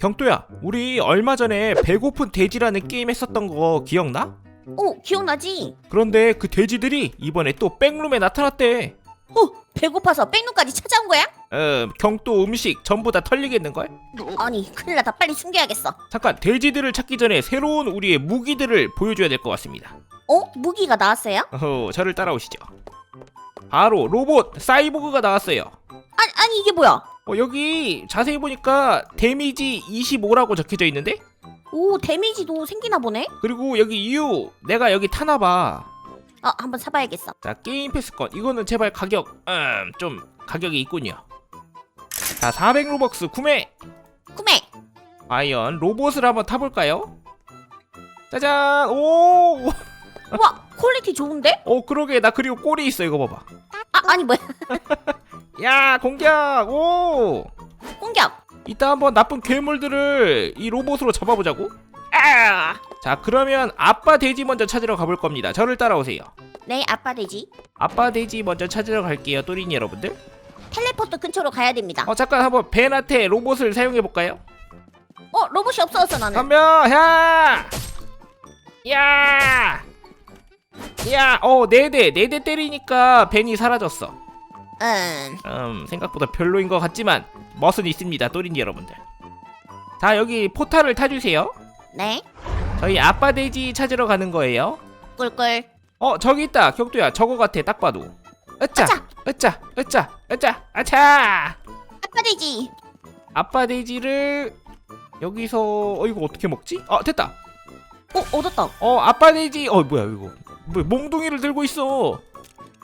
경도야, 우리 얼마 전에 배고픈 돼지라는 게임 했었던 거 기억나? 오 기억나지? 그런데 그 돼지들이 이번에 또 백룸에 나타났대. 어 배고파서 백룸까지 찾아온 거야? 어, 경도 음식 전부 다 털리겠는걸? 아니 큰일 나다 빨리 숨겨야겠어 잠깐 돼지들을 찾기 전에 새로운 우리의 무기들을 보여줘야 될 것 같습니다. 어? 무기가 나왔어요? 어허, 저를 따라오시죠. 바로 로봇 사이보그가 나왔어요. 아니 아니 이게 뭐야? 어, 여기 자세히 보니까 데미지 25라고 적혀져 있는데? 오 데미지도 생기나 보네? 그리고 여기 이유 내가 여기 타나봐. 아 한번 사봐야겠어 자 게임 패스권 이거는 제발 가격 음, 좀 가격이 있군요. 자 400로벅스 구매. 구매 과연 로봇을 한번 타볼까요? 짜잔 오. 와 퀄리티 좋은데? 오 그러게 나 그리고 꼬리 있어 이거 봐봐. 아 아니 뭐야 야 공격 오. 공격 이따 한번 나쁜 괴물들을 이 로봇으로 잡아보자고. 아! 자 그러면 아빠 돼지 먼저 찾으러 가볼 겁니다. 저를 따라오세요. 네 아빠 돼지 아빠 돼지 먼저 찾으러 갈게요, 또린이 여러분들. 텔레포트 근처로 가야 됩니다 어 잠깐 한번 벤한테 로봇을 사용해 볼까요? 어 로봇이 없어졌어 나는 덤벼, 야, 야, 야, 어, 네 대, 네 대 때리니까 벤이 사라졌어. 음 음, 생각보다 별로인 것 같지만 멋은 있습니다, 또린이 여러분들. 자, 여기 포탈을 타주세요. 네 저희 아빠 돼지 찾으러 가는 거예요. 꿀꿀 어, 저기 있다, 격도야. 저거 같아, 딱 봐도. 으짜, 아차. 으짜, 으짜, 으짜, 아차. 아빠 돼지 아빠 돼지를 여기서 어 이거 어떻게 먹지? 아 됐다. 어 얻었다 어어 아빠 돼지 어 뭐야 이거 뭐 몽둥이를 들고 있어.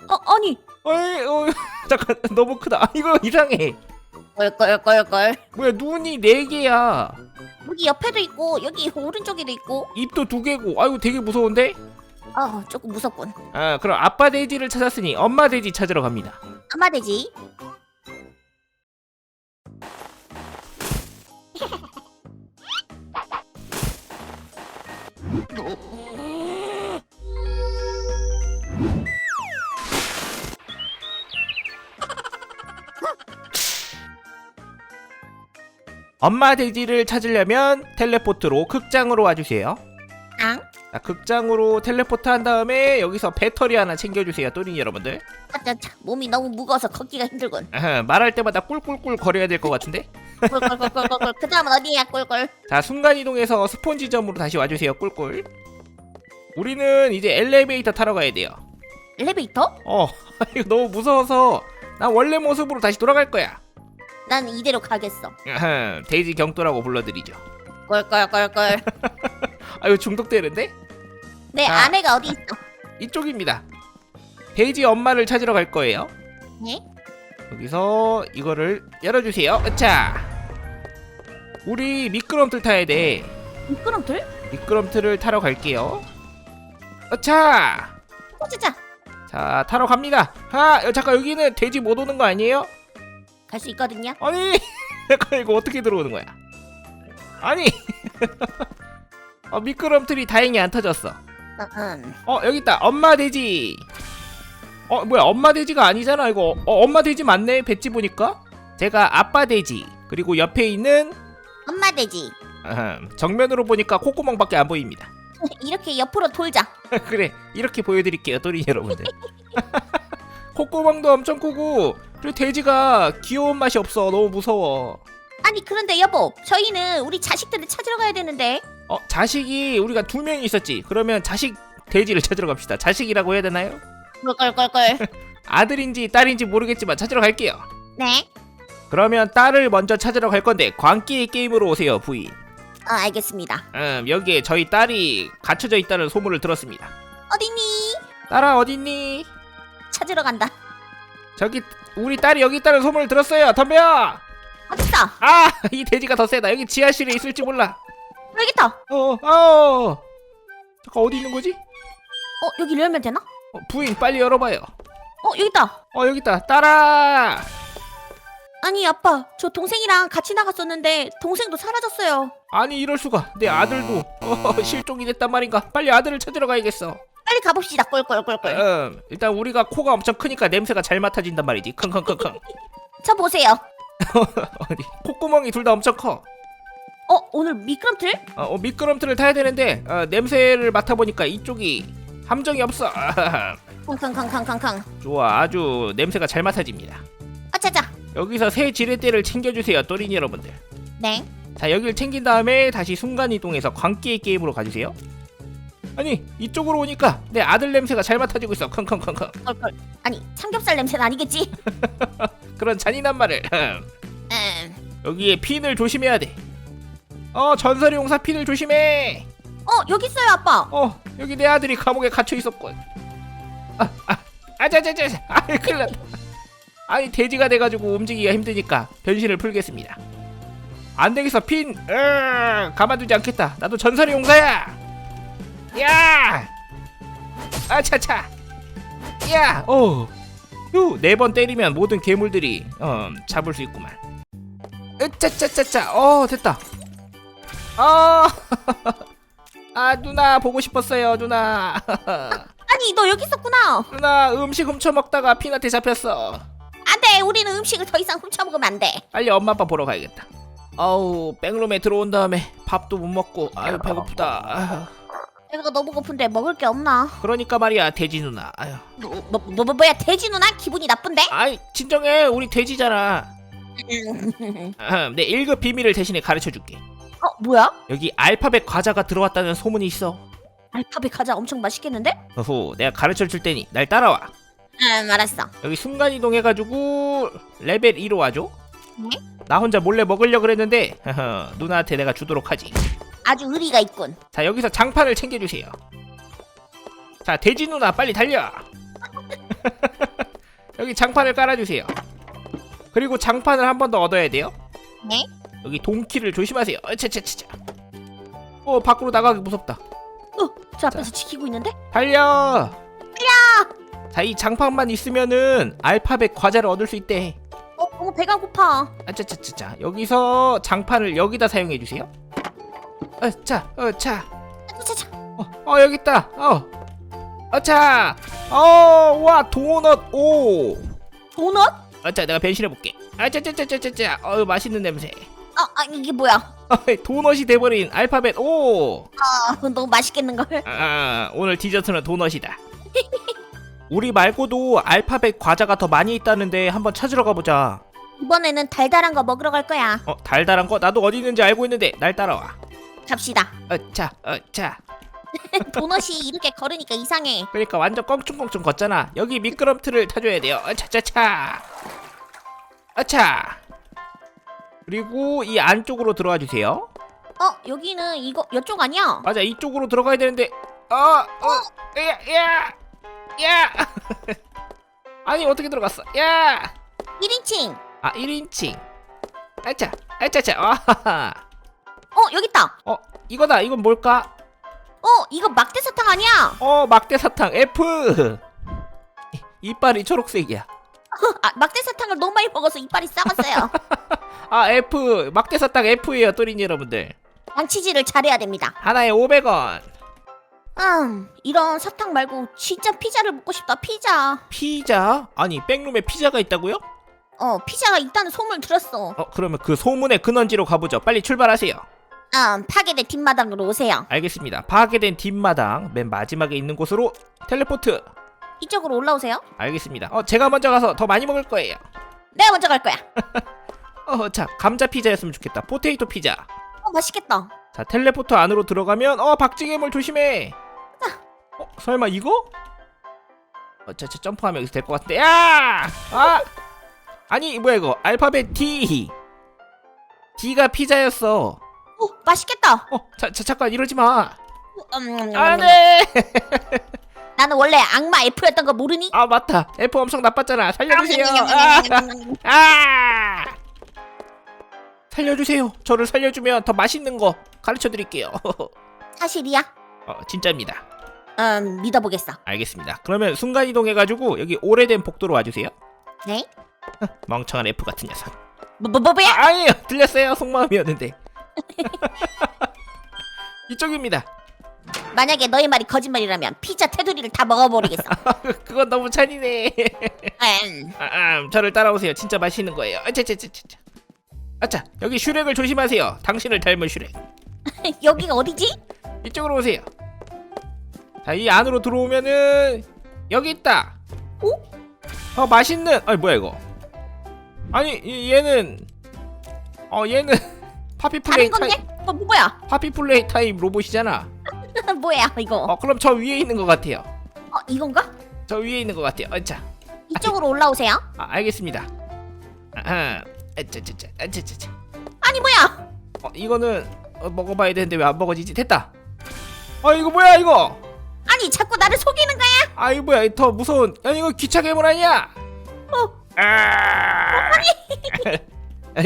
아니 어이 어 잠깐 너무 크다. 아, 이거 이상해. 꿀꿀꿀꿀 뭐야 눈이 네 개야. 여기 옆에도 있고 여기 오른쪽에도 있고 입도 두 개고. 아이고 되게 무서운데? 아 조금 무섭군 아 그럼 아빠 돼지를 찾았으니 엄마 돼지 찾으러 갑니다. 아빠 돼지 엄마 돼지를 찾으려면 텔레포트로 극장으로 와주세요. 앙 자, 극장으로 텔레포트 한 다음에 여기서 배터리 하나 챙겨주세요, 또린이 여러분들. 아차차 몸이 너무 무거워서 걷기가 힘들군 아하, 말할 때마다 꿀꿀꿀 거려야 될 것 같은데? 꿀꿀꿀꿀꿀 그 다음은 어디야 꿀꿀 자 순간 이동해서 스폰지점으로 다시 와주세요 꿀꿀 우리는 이제 엘리베이터 타러 가야 돼요 엘리베이터? 어 이거 너무 무서워서 난 원래 모습으로 다시 돌아갈 거야 난 이대로 가겠어. 아흠, 데이지 경도라고 불러드리죠. 꿀꿀꿀꿀. 아 이거 중독되는데? 내 아. 아내가 어디 있어? 이쪽입니다. 데이지 엄마를 찾으러 갈 거예요. 네? 여기서 이거를 열어주세요. 으차 우리 미끄럼틀 타야 돼. 미끄럼틀? 미끄럼틀을 타러 갈게요. 으차 어쩌자 자 타러 갑니다. 아 여- 잠깐 여기는 돼지 못 오는 거 아니에요? 갈 수 있거든요. 아니 잠깐 이거 어떻게 들어오는 거야? 아니. 어, 미끄럼틀이 다행히 안 터졌어. 음, 음. 어 여기 있다. 엄마 돼지. 어 뭐야 엄마 돼지가 아니잖아 이거. 어, 엄마 돼지 맞네 배지 보니까? 제가 아빠 돼지. 그리고 옆에 있는 엄마 돼지. 아흠, 정면으로 보니까 콧구멍밖에 안 보입니다. 이렇게 옆으로 돌자. 그래 이렇게 보여드릴게요 또리 여러분들. 콧구멍도 엄청 크고 그리고 돼지가 귀여운 맛이 없어. 너무 무서워. 아니 그런데 여보 저희는 우리 자식들을 찾으러 가야 되는데. 어 자식이 우리가 두 명이 있었지. 그러면 자식 돼지를 찾으러 갑시다. 자식이라고 해야 되나요? 꿀꿀꿀꿀 아들인지 딸인지 모르겠지만 찾으러 갈게요. 네? 그러면 딸을 먼저 찾으러 갈 건데 광기 게임으로 오세요 부인. 어 알겠습니다. 음 여기에 저희 딸이 갇혀져 있다는 소문을 들었습니다. 어딨니? 딸아 어딨니? 찾으러 간다 저기 우리 딸이 여기 있다는 소문을 들었어요 덤벼 어딨어? 아 이 돼지가 더 세다 여기 지하실에 있을지 몰라 여기 있다 어 어, 어. 잠깐 어디 있는 거지? 여기 열면 되나? 어, 부인 빨리 열어봐요. 어 여기 있다 어 여기 있다. 따라. 아니 아빠 저 동생이랑 같이 나갔었는데 동생도 사라졌어요 아니 이럴 수가. 내 아들도 어, 실종이 됐단 말인가. 빨리 아들을 찾으러 가야겠어. 빨리 가봅시다 꿀꿀꿀꿀 음, 일단 우리가 코가 엄청 크니까 냄새가 잘 맡아진단 말이지. 킁킁킁킁. 저 보세요 어디 콧구멍이 둘 다 엄청 커. 어어 오늘 미끄럼틀? 어, 어, 미끄럼틀을 타야 되는데 어, 냄새를 맡아보니까 이쪽이 함정이 없어. 캉캉캉캉캉캉. 좋아, 아주 냄새가 잘 맡아집니다. 아차차. 여기서 새 지렛대를 챙겨주세요, 또린이 여러분들. 네. 자, 여기를 챙긴 다음에 다시 순간 이동해서 광기의 게임으로 가주세요. 아니, 이쪽으로 오니까 내 아들 냄새가 잘 맡아지고 있어. 컹컹컹컹. 헐헐. 아니 삼겹살 냄새는 아니겠지? 그런 잔인한 말을. 음. 여기에 핀을 조심해야 돼. 어, 전설의 용사 핀을 조심해. 어 여기 있어요 아빠. 어, 여기 내 아들이 감옥에 갇혀 있었군. 아, 아, 아자자자, 아, 큰일 났다. 아니 돼지가 돼가지고 움직이기가 힘드니까 변신을 풀겠습니다. 안 되겠어, 핀. 으, 가만두지 않겠다. 나도 전설의 용사야. 야, 아차차, 야, 오, 휴, 네 번 때리면 모든 괴물들이 어, 잡을 수 있구만. 으짜짜짜짜, 어, 됐다. 아. 아 누나 보고 싶었어요 누나 아니 너 여기 있었구나. 누나 음식 훔쳐 먹다가 핀한테 잡혔어 안돼 우리는 음식을 더 이상 훔쳐 먹으면 안 돼. 빨리 엄마 아빠 보러 가야겠다 아우 백룸에 들어온 다음에 밥도 못 먹고 아유 배고프다 아유, 내가 너무 고픈데 먹을 게 없나? 그러니까 말이야 돼지 누나 아유 뭐, 뭐, 뭐, 뭐 뭐야 돼지 누나 기분이 나쁜데? 아이 진정해 우리 돼지잖아 아흠, 내 1급 비밀을 대신에 가르쳐 줄게 어 뭐야? 여기 알파벳 과자가 들어왔다는 소문이 있어 알파벳 과자 엄청 맛있겠는데? 어후 내가 가르쳐 줄 테니 날 따라와 음 알았어. 여기 순간 이동 해가지고 레벨 2로 와줘. 네? 나 혼자 몰래 먹으려 그랬는데 누나한테 내가 주도록 하지. 아주 의리가 있군. 자 여기서 장판을 챙겨주세요. 자 돼지 누나 빨리 달려. 여기 장판을 깔아주세요. 그리고 장판을 한 번 더 얻어야 돼요. 네? 여기 동키를 조심하세요. 어차차차차. 어 밖으로 나가기 무섭다. 저 앞에서 지키고 있는데? 달려. 달려. 자이 장판만 있으면은 알파벳 과자를 얻을 수 있대. 어 너무 배가 고파. 아차차차차 여기서 장판을 여기다 사용해 주세요. 어차 어차 차차차. 어, 어 여기 있다. 어 어차 어와 도넛 오 도넛? 어차 내가 변신해 볼게. 아차차차차차 어 맛있는 냄새. 어 아니 이게 뭐야? 어, 도넛이 돼버린 알파벳 오. 아 너무 맛있겠는 걸. 아 오늘 디저트는 도넛이다. 우리 말고도 알파벳 과자가 더 많이 있다는데 한번 찾으러 가보자. 이번에는 달달한 거 먹으러 갈 거야. 어 달달한 거 나도 어디 있는지 알고 있는데 날 따라와. 갑시다. 어차 어차. 도넛이 이렇게 걸으니까 이상해. 그러니까 완전 껑충껑충 걷잖아. 여기 미끄럼틀을 타줘야 돼요. 차차차. 아차. 그리고 이 안쪽으로 들어가 주세요. 어 여기는 이거 이쪽 아니야? 맞아, 이쪽으로 들어가야 되는데. 어, 어, 야, 야, 야. 아니 어떻게 들어갔어? 야. 1인칭. 아, 1인칭. 아차, 아차차. 아하하. 어 여기 있다. 어, 이거다. 이건 뭘까? 어 이거 막대 사탕 아니야? 어, 막대 사탕 F. 이- 이빨이 초록색이야. 아 막대 사탕을 너무 많이 먹어서 이빨이 썩었어요. 아, F. 막대 사탕 F예요, 또린이 여러분들. 양치질을 잘해야 됩니다. 하나에 500원. 음 이런 사탕 말고 진짜 피자를 먹고 싶다 피자. 피자? 아니 백룸에 피자가 있다고요? 어 피자가 있다는 소문을 들었어. 어 그러면 그 소문의 근원지로 가보죠 빨리 출발하세요 음 파괴된 뒷마당으로 오세요. 알겠습니다 파괴된 뒷마당 맨 마지막에 있는 곳으로 텔레포트 이쪽으로 올라오세요. 알겠습니다 어 제가 먼저 가서 더 많이 먹을 거예요 내가 먼저 갈 거야. 어 자 감자 피자였으면 좋겠다 포테이토 피자 어 맛있겠다. 자 텔레포트 안으로 들어가면 어 박쥐괴물 조심해 어 설마 이거? 어차차 점프하면 여기서 될 것 같은데 야! 아! 아니 뭐야 이거 알파벳 D D가 피자였어 어 맛있겠다. 어, 자, 자 잠깐 이러지 마. 음, 안돼. 나는 원래 악마 F였던 거 모르니? 아 맞다. F 엄청 나빴잖아. 살려주세요. 음, 아, 아! 살려주세요. 저를 살려주면 더 맛있는 거 가르쳐 드릴게요. 사실이야? 어, 진짜입니다. 음 믿어보겠어. 알겠습니다. 그러면 순간 이동해가지고 여기 오래된 복도로 와주세요. 네? 멍청한 F 같은 녀석. 뭐, 뭐, 뭐, 뭐야? 아, 아니에요. 들렸어요. 속마음이었는데. 이쪽입니다. 만약에 너의 말이 거짓말이라면 피자 테두리를 다 먹어버리겠어. 그건 너무 잔인해. 음, 아, 아, 저를 따라오세요. 진짜 맛있는 거예요. 아, 자. 아차 여기 슈렉을 조심하세요 당신을 닮은 슈렉 여기가 어디지? 이쪽으로 오세요 자 이 안으로 들어오면은 여기 있다 오? 어 맛있는 아니 뭐야 이거 아니 이- 얘는 어 얘는 파피 플레이 다른 타임 건데? 어 뭐야? 파피 플레이 타임 로봇이잖아 뭐야 이거? 어 그럼 저 위에 있는 것 같아요 어 이건가? 저 위에 있는 것 같아요 아차 이쪽으로 올라오세요. 아, 알겠습니다 아하 아차차차 아차차차 아니 뭐야? 어 이거는 어, 먹어봐야 되는데 왜 안 먹어지지 됐다 어 이거 뭐야 이거 아니 자꾸 나를 속이는 거야? 아 이거 뭐야 더 무서운 야 이거 기차 괴물 아니야 어. 아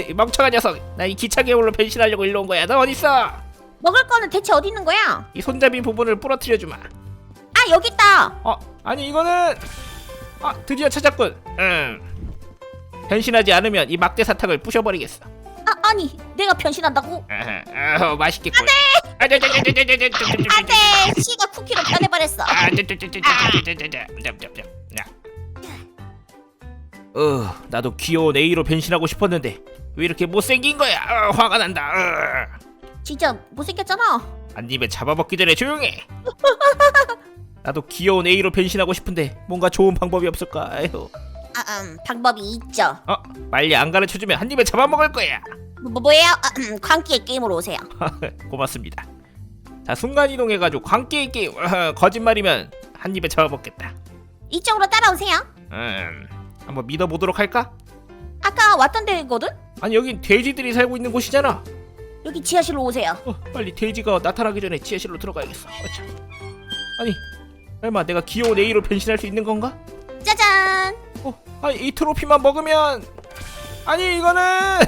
이 멍청한 녀석 나 이 기차 괴물로 변신하려고 일로 온 거야 너 어딨어 먹을 거는 대체 어디 있는 거야? 이 손잡이 부분을 부러뜨려 주마 아 여기 있다. 어 아니 이거는 아 드디어 찾았군 음 변신하지 않으면 이 막대 사탕을 부셔버리겠어 아 아니 내가 변신한다고? 아하, 아 맛있겠군 안돼 안돼 씨가 쿠키로 변해버렸어. 어, 나도 귀여운 A로 변신하고 싶었는데 왜 이렇게 못생긴 거야? 어, 화가 난다. 어. 진짜 못생겼잖아. 한 입에 잡아먹기 전에 조용해. 나도 귀여운 A로 변신하고 싶은데 뭔가 좋은 방법이 없을까? 아유. 아, 음, 방법이 있죠. 어, 빨리 안 가르쳐주면 한 입에 잡아먹을 거야. 뭐, 뭐 예요? 아, 음, 광기의 게임으로 오세요. 고맙습니다. 자, 순간 이동해가지고 광기의 게임. 어, 거짓말이면 한 입에 잡아먹겠다. 이쪽으로 따라오세요. 음, 한번 믿어보도록 할까? 아까 왔던 데거든? 아니 여긴 돼지들이 살고 있는 곳이잖아. 여기 지하실로 오세요. 어, 빨리 돼지가 나타나기 전에 지하실로 들어가야겠어. 어차. 아니, 설마 내가 귀여운 A로 변신할 수 있는 건가? 짜잔. 어, 아니 이 트로피만 먹으면 아니 이거는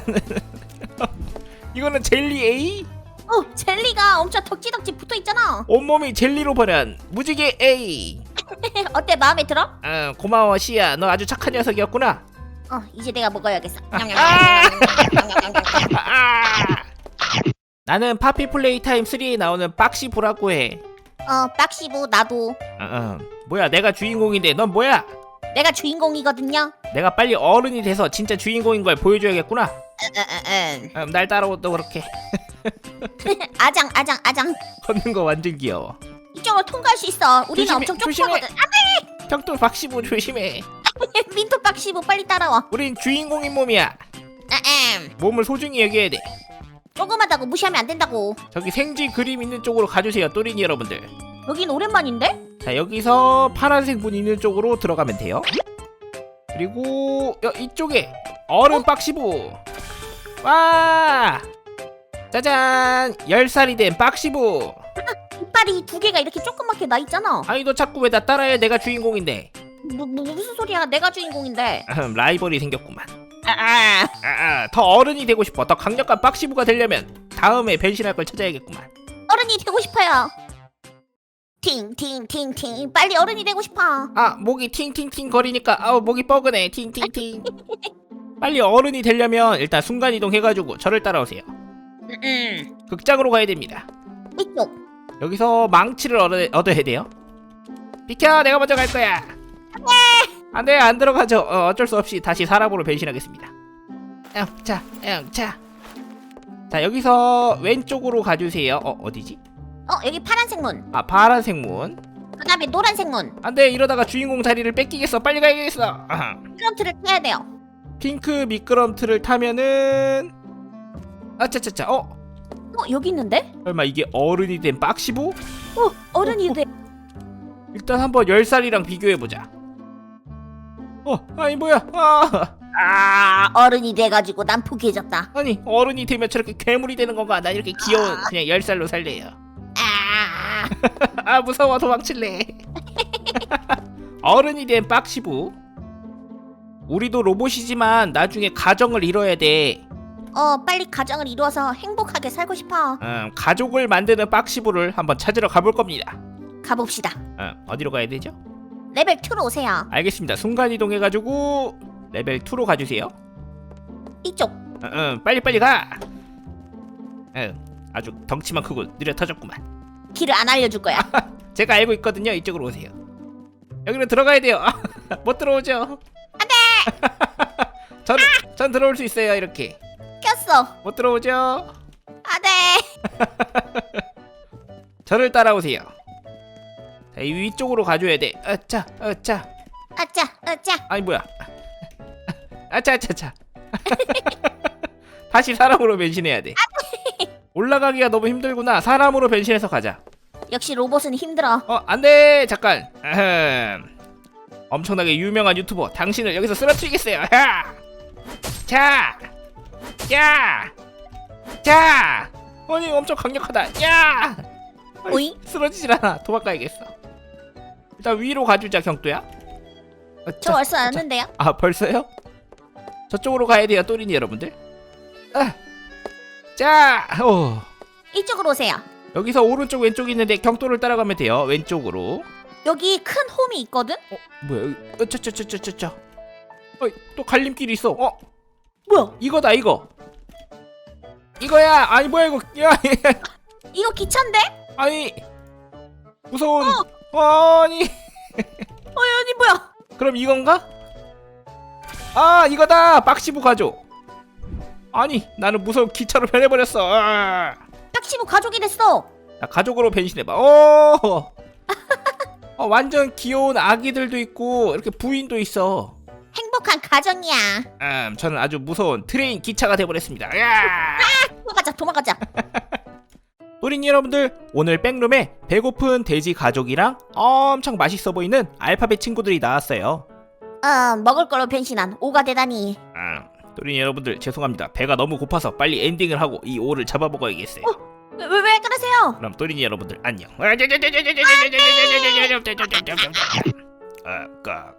이거는 젤리 A? 어 젤리가 엄청 덕지덕지 붙어 있잖아. 온몸이 젤리로 변한 무지개 A. 어때 마음에 들어? 아, 고마워 시야. 너 아주 착한 녀석이었구나. 어 이제 내가 먹어야겠어. 아! 나는 파피 플레이 타임 3에 나오는 박시 보라고 해. 어 빡시부 나도 어, 어. 뭐야 내가 주인공인데 넌 뭐야? 내가 주인공이거든요. 내가 빨리 어른이 돼서 진짜 주인공인 걸 보여줘야겠구나. 응, 음, 날 따라오도 그렇게 아장 아장 아장. 걷는 거 완전 귀여워. 이쪽으로 통과할 수 있어. 우리는 조심해, 엄청 조심해. 쫓거든. 격돌 박시보 조심해. 아, 민토 빡시부 빨리 따라와. 우린 주인공인 몸이야. 아엠. 몸을 소중히 여겨야 돼. 조그마다고 무시하면 안 된다고. 저기 생쥐 그림 있는 쪽으로 가주세요, 또린이 여러분들. 여긴 오랜만인데? 자 여기서 파란색 문 있는 쪽으로 들어가면 돼요. 그리고 여, 이쪽에 어른 박시부. 와! 짜잔! 10살이 된 박시부. 이빨이 두 개가 이렇게 조그맣게 나 있잖아. 아니 너 자꾸 왜 나 따라해? 내가 주인공인데. 뭐, 뭐 무슨 소리야? 내가 주인공인데. 아흠, 라이벌이 생겼구만. 아, 아. 아, 아, 더 어른이 되고 싶어. 더 강력한 박시부가 되려면 다음에 변신할 걸 찾아야겠구만. 어른이 되고 싶어요. 팅팅팅팅 빨리 어른이 되고 싶어. 아 목이 팅팅팅 거리니까 아우 목이 뻐근해. 팅팅팅. 빨리 어른이 되려면 일단 순간 이동 해가지고 저를 따라오세요. 음. 극장으로 가야 됩니다. 이쪽. 여기서 망치를 얻어, 얻어야 돼요. 비켜, 내가 먼저 갈 거야. 안돼, 안 들어가죠. 어, 어쩔 수 없이 다시 사람으로 변신하겠습니다. 영차, 영차. 자, 여기서 왼쪽으로 가주세요. 어, 어디지? 어 여기 파란색 문. 아, 파란색 문. 그다음에 노란색 문. 안돼, 이러다가 주인공 자리를 뺏기겠어. 빨리 가야겠어. 프런트를 떼야 돼요. 핑크 미끄럼틀을 타면은 아차차차. 어, 어 여기 있는데? 설마 이게 어른이 된 빡시부? 어 어른이 돼. 일단 한번 10살이랑 비교해보자 어 아니 뭐야 아 아 어른이 돼가지고 난 포기해졌다. 아니 어른이 되면 저렇게 괴물이 되는 건가 나 이렇게 귀여운 그냥 10살로 살래요 아. 아 무서워 도망칠래 어른이 된 빡시부 우리도 로봇이지만 나중에 가정을 이뤄야 돼 어 빨리 가정을 이루어서 행복하게 살고 싶어. 음, 가족을 만드는 빡시부를 한번 찾으러 가볼 겁니다 가봅시다. 음, 어디로 가야 되죠? 레벨 2로 오세요. 알겠습니다 순간 이동해가지고 레벨 2로 가주세요 이쪽. 응, 응, 빨리 빨리 가. 응, 아주 덩치만 크고 느려 터졌구만. 길을 안 알려줄 거야. 제가 알고 있거든요. 이쪽으로 오세요. 여기로 들어가야 돼요. 못 들어오죠. 안돼. 전, 전 들어올 수 있어요. 이렇게. 꼈어. 못 들어오죠? 아 네. 저를 따라오세요. 자, 이 위쪽으로 가줘야 돼. 아차, 아차. 아짜 아짜. 아니 뭐야? 아차, 아차, 아차. 다시 사람으로 변신해야 돼. 올라가기가 너무 힘들구나. 사람으로 변신해서 가자. 역시 로봇은 힘들어. 어, 안 돼. 잠깐. 아흠. 엄청나게 유명한 유튜버 당신을 여기서 쓰러뜨리겠어요. 야! 자! 야! 자! 아니 엄청 강력하다. 야! 오잉? 쓰러지질 않아. 도망가야겠어. 일단 위로 가주자 경도야. 어, 저 자, 벌써 왔는데요. 아 벌써요? 저쪽으로 가야 돼요, 또린이 여러분들. 아, 자, 오. 이쪽으로 오세요. 여기서 오른쪽 왼쪽 있는데 경도를 따라가면 돼요. 왼쪽으로. 여기 큰 홈이 있거든. 어 뭐야 여기 어쩌쩌쩌쩌쩌 어또 갈림길이 있어 어 뭐야? 이거다 이거 이거야 아니 뭐야 이거 야 이거 기차인데? 아니 무서운 아니 어 아니 뭐야? 그럼 이건가 아 이거다 박시부 가족 아니 나는 무서운 기차로 변해버렸어 아. 딱시부 가족이 됐어. 나 가족으로 변신해봐 오 어, 완전 귀여운 아기들도 있고 이렇게 부인도 있어 행복한 가정이야. 음, 저는 아주 무서운 트레인 기차가 돼버렸습니다. 야! 도망가자 도망가자. 또린 여러분들, 오늘 백룸에 배고픈 돼지 가족이랑 엄청 맛있어 보이는 알파벳 친구들이 나왔어요. 어 먹을 걸로 변신한 오가 되다니. 음, 또린 여러분들 죄송합니다. 배가 너무 고파서 빨리 엔딩을 하고 이 오를 잡아먹어야겠어요. 왜 왜 왜 그러세요? 그럼 또린 여러분들 안녕. 아 까